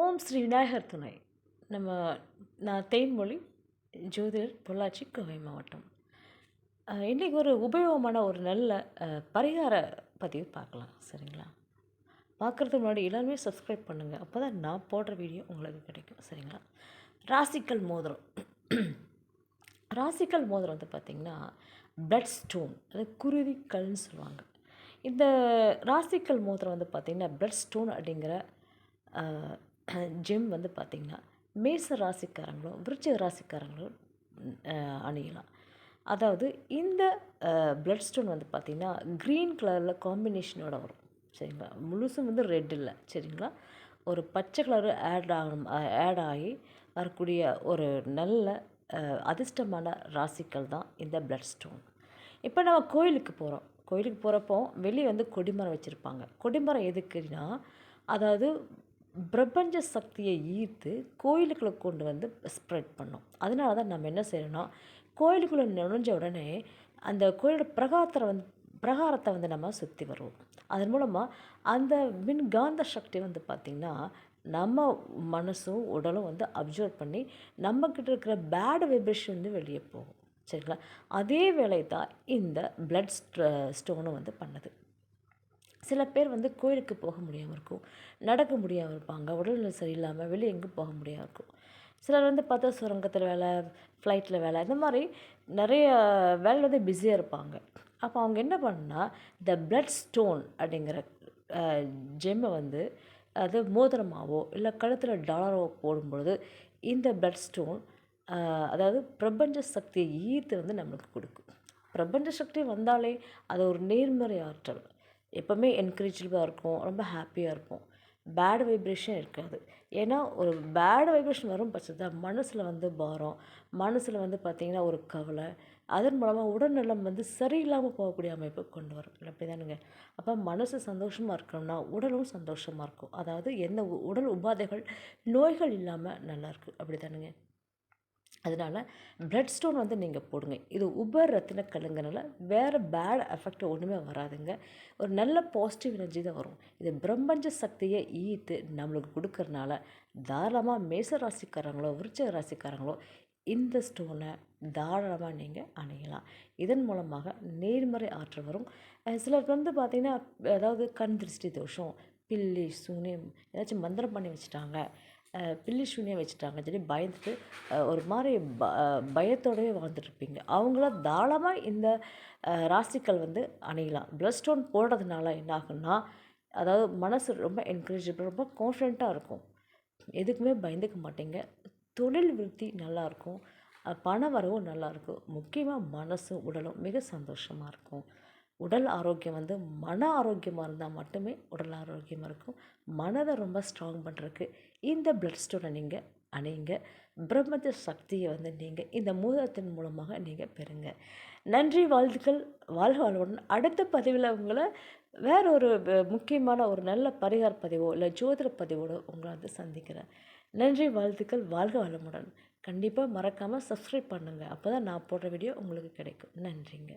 ஓம் ஸ்ரீ விநாயகர் துணை. நம்ம நான் தேன்மொழி ஜோதிடர் பொள்ளாச்சி கோவை மாவட்டம். இன்றைக்கி ஒரு உபயோகமான ஒரு நல்ல பரிகார பதிவு பார்க்கலாம் சரிங்களா? பார்க்குறதுக்கு முன்னாடி எல்லாருமே சப்ஸ்கிரைப் பண்ணுங்கள் அப்போ தான் நான் போடுற வீடியோ உங்களுக்கு கிடைக்கும் சரிங்களா? ராசிக்கல் மோதிரம். ராசிக்கல் மோதிரம் வந்து பார்த்திங்கன்னா பிளட் ஸ்டோன் அது குருதி கல்னு சொல்லுவாங்க. இந்த ராசிக்கல் மோதிரம் வந்து பார்த்திங்கன்னா பிளட் ஸ்டோன் அப்படிங்கிற ஜெம் வந்து பார்த்திங்கன்னா மேச ராசிக்காரங்களும் விருச்சிக ராசிக்காரங்களும் அணியலாம். அதாவது இந்த பிளட் ஸ்டோன் வந்து பார்த்திங்கன்னா க்ரீன் கலரில் காம்பினேஷனோட வரும். சரிங்களா? முழுசும் வந்து ரெட் இல்லை. சரிங்களா? ஒரு பச்சை கலர் ஆட் ஆகணும் ஆட் ஆகி வரக்கூடிய ஒரு நல்ல அதிர்ஷ்டமான ராசிக்கள் தான் இந்த பிளட் ஸ்டோன் இப்போ நம்ம கோயிலுக்கு போகிறோம் கோயிலுக்கு போகிறப்போ வெளியே வந்து கொடிமரம் வச்சுருப்பாங்க. கொடிமரம் எதுக்குன்னா அதாவது பிரபஞ்ச சக்தியை ஈர்த்து கோயிலுக்குள்ளே கொண்டு வந்து ஸ்ப்ரெட் பண்ணும். அதனால தான் நம்ம என்ன செய்யணும்னா கோயிலுக்குள்ளே நுழைஞ்ச உடனே அந்த கோயிலோட பிரகாரத்தை வந்து பிரகாரத்தை வந்து நம்ம சுற்றி வருவோம். அதன் மூலமாக அந்த மின்காந்த சக்தி வந்து பார்த்திங்கன்னா நம்ம மனசும் உடலும் வந்து அப்சர்வ் பண்ணி நம்மக்கிட்ட இருக்கிற பேட் வைப்ரேஷன் வந்து வெளியே போகும். சரிங்களா? அதே வேலை தான் இந்த பிளட் ஸ்டோனும் வந்து பண்ணுது. சில பேர் வந்து கோயிலுக்கு போக முடியாமல் இருக்கும். நடக்க முடியாமல் இருப்பாங்க. உடல்நிலை சரியில்லாமல் வெளியே எங்கேயும் போக முடியாமல் இருக்கும். சிலர் வந்து பார்த்தா சுரங்கத்தில் வேலை ஃப்ளைட்டில் வேலை இந்த மாதிரி நிறைய வேலை வந்து பிஸியாக இருப்பாங்க. அப்போ அவங்க என்ன பண்ணால் இந்த பிளட் ஸ்டோன் அப்படிங்கிற ஜெம்மை வந்து அது மோதிரமாவோ இல்லை கழுத்தில் டாலரோ போடும்பொழுது இந்த பிளட் ஸ்டோன் அதாவது பிரபஞ்ச சக்தியை ஈர்த்து வந்து நம்மளுக்கு கொடுக்கும். பிரபஞ்ச சக்தி வந்தாலே அது ஒரு நேர்மறை ஆற்றல் எப்போவுமே என்கரேஜபிளாக இருக்கும். ரொம்ப ஹாப்பியாக இருக்கும். பேட் வைப்ரேஷன் இருக்காது. ஏன்னா ஒரு பேட் வைப்ரேஷன் வரும் பட்சத்தில் மனசில் வந்து பாரம். மனசில் வந்து பார்த்திங்கன்னா ஒரு கவலை. அதன் மூலமாக உடல்நலம் வந்து சரியில்லாமல் போகக்கூடிய அமைப்பு கொண்டு வரும். அப்படி தானுங்க அப்போ மனசு சந்தோஷமாக இருக்கணும்னா உடலும் சந்தோஷமாக இருக்கும். அதாவது எந்த உ- உடல் உபாதைகள் நோய்கள் இல்லாமல் நல்லாயிருக்கு அப்படி தானுங்க அதனால் பிளட் ஸ்டோன் வந்து நீங்கள் போடுங்க. இது உபர் ரத்தின கல்லுங்கனால வேறு பேட் எஃபெக்ட் ஒன்றுமே வராதுங்க. ஒரு நல்ல பாசிட்டிவ் எனர்ஜி தான் வரும். இது பிரம்மஞ்ச சக்தியை ஈர்த்து நம்மளுக்கு கொடுக்கறனால தாராளமாக மேச ராசிக்காரங்களோ விருச்சக ராசிக்காரங்களோ இந்த ஸ்டோனை தாராளமாக நீங்கள் அணையலாம். இதன் மூலமாக நேர்மறை ஆற்றல் வரும். சிலருக்கு வந்து பார்த்திங்கன்னா அதாவது கண் திருஷ்டி தோஷம் பில்லி சூனியம் ஏதாச்சும் மந்திரம் பண்ணி வச்சுட்டாங்க. பில்லி சூனியம் வச்சுட்டாங்க. சொல்லி பயந்துட்டு ஒரு மாதிரி ப பயத்தோடவே வாழ்ந்துட்டுருப்பீங்க. அவங்கள தாராளமாக இந்த ராசிக்கல் ராசிக்கள் வந்து அணியலாம். ப்ளஸ் ஸ்டோன் போடுறதுனால என்ன ஆகுன்னா அதாவது மனசு ரொம்ப என்கரேஜபிள் ரொம்ப கான்ஃபிடெண்ட்டாக இருக்கும். எதுக்குமே பயந்துக்க மாட்டீங்க. தொழில் விருத்தி நல்லாயிருக்கும் பண வரவும் நல்லாயிருக்கும் முக்கியமாக மனசும் உடலும் மிக சந்தோஷமாக இருக்கும். உடல் ஆரோக்கியம் வந்து மன ஆரோக்கியமாக இருந்தால் மட்டுமே உடல் ஆரோக்கியமாக இருக்கும். மனதை ரொம்ப ஸ்ட்ராங் பண்ணுறதுக்கு இந்த பிளட் ஸ்டோனை நீங்கள் அணிங்க. பிரம்மத சக்தியை வந்து நீங்கள் இந்த மூலத்தின் மூலமாக நீங்கள் பெறுங்க. நன்றி வாழ்த்துக்கள். வாழ்க வாழ்வுடன் அடுத்த பதிவில் உங்களை வேற ஒரு முக்கியமான ஒரு நல்ல பரிகார பதிவோ இல்லை ஜோதிட பதிவோடு உங்களை வந்து சந்திக்கிறேன். நன்றி வாழ்த்துக்கள். வாழ்க வளமுடன். கண்டிப்பாக மறக்காமல் சப்ஸ்கிரைப் பண்ணுங்கள் அப்போ தான் நான் போடுற வீடியோ உங்களுக்கு கிடைக்கும். நன்றிங்க.